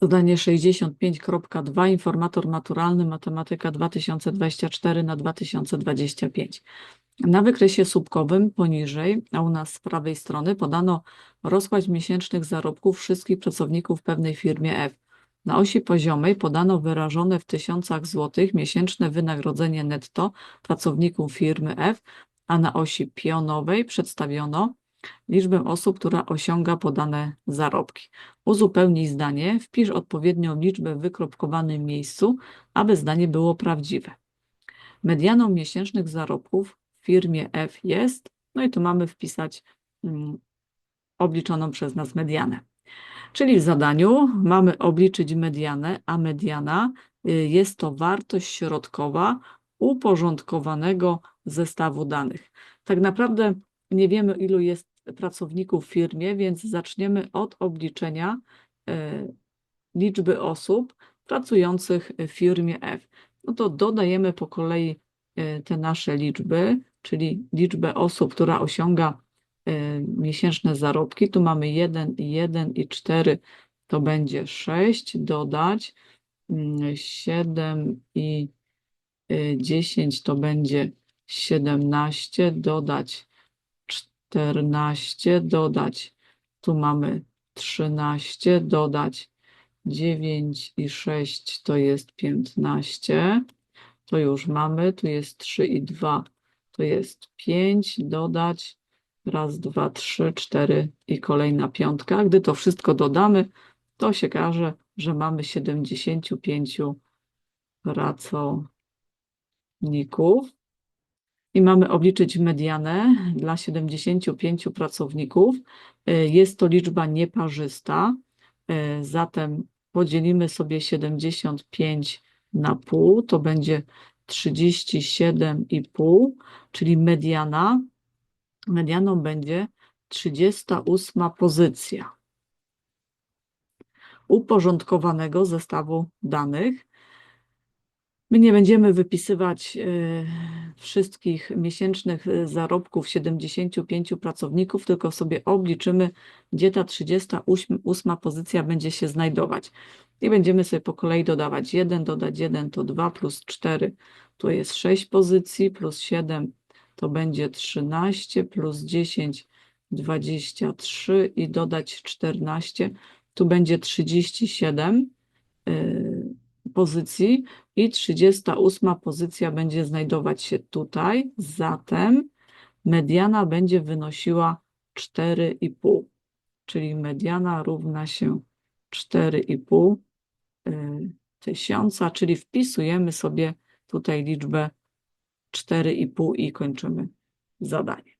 Zadanie 65.2 Informator maturalny Matematyka 2024 na 2025. Na wykresie słupkowym poniżej, a u nas z prawej strony podano rozkład miesięcznych zarobków wszystkich pracowników pewnej firmie F. Na osi poziomej podano wyrażone w tysiącach złotych miesięczne wynagrodzenie netto pracowników firmy F, a na osi pionowej przedstawiono liczbę osób, która osiąga podane zarobki. Uzupełnij zdanie, wpisz odpowiednią liczbę w wykropkowanym miejscu, aby zdanie było prawdziwe. Medianą miesięcznych zarobków w firmie F jest, no i tu mamy wpisać mm, obliczoną przez nas medianę. Czyli w zadaniu mamy obliczyć medianę, a mediana y, jest to wartość środkowa uporządkowanego zestawu danych. Tak naprawdę nie wiemy, ilu jest pracowników w firmie, więc zaczniemy od obliczenia e, liczby osób pracujących w firmie F. No to dodajemy po kolei e, te nasze liczby, czyli liczbę osób, która osiąga e, miesięczne zarobki. Tu mamy 1, 1 i 4, to będzie 6, dodać 7 mm, i 10 to będzie 17, dodać 14, dodać, tu mamy 13, dodać. 9 i 6 to jest 15, to już mamy, tu jest 3 i 2 to jest 5, dodać. Raz, dwa, trzy, cztery i kolejna piątka. Gdy to wszystko dodamy, to się każe, że mamy 75 pracowników i mamy obliczyć medianę dla 75 pracowników. Y, Jest to liczba nieparzysta, y, zatem podzielimy sobie 75 na pół, to będzie 37,5, czyli mediana. Medianą będzie 38 pozycja uporządkowanego zestawu danych. My nie będziemy wypisywać e, wszystkich miesięcznych e, zarobków 75 pracowników, tylko sobie obliczymy, gdzie ta 38 pozycja będzie się znajdować. I będziemy sobie po kolei dodawać 1, dodać 1 to 2, plus 4 to jest 6 pozycji, plus 7 to będzie 13, plus 10 23 i dodać 14, tu będzie 37 pozycji i 38 pozycja będzie znajdować się tutaj, zatem mediana będzie wynosiła 4,5, czyli mediana równa się 4,5 y, tysiąca, czyli wpisujemy sobie tutaj liczbę 4,5 i kończymy zadanie.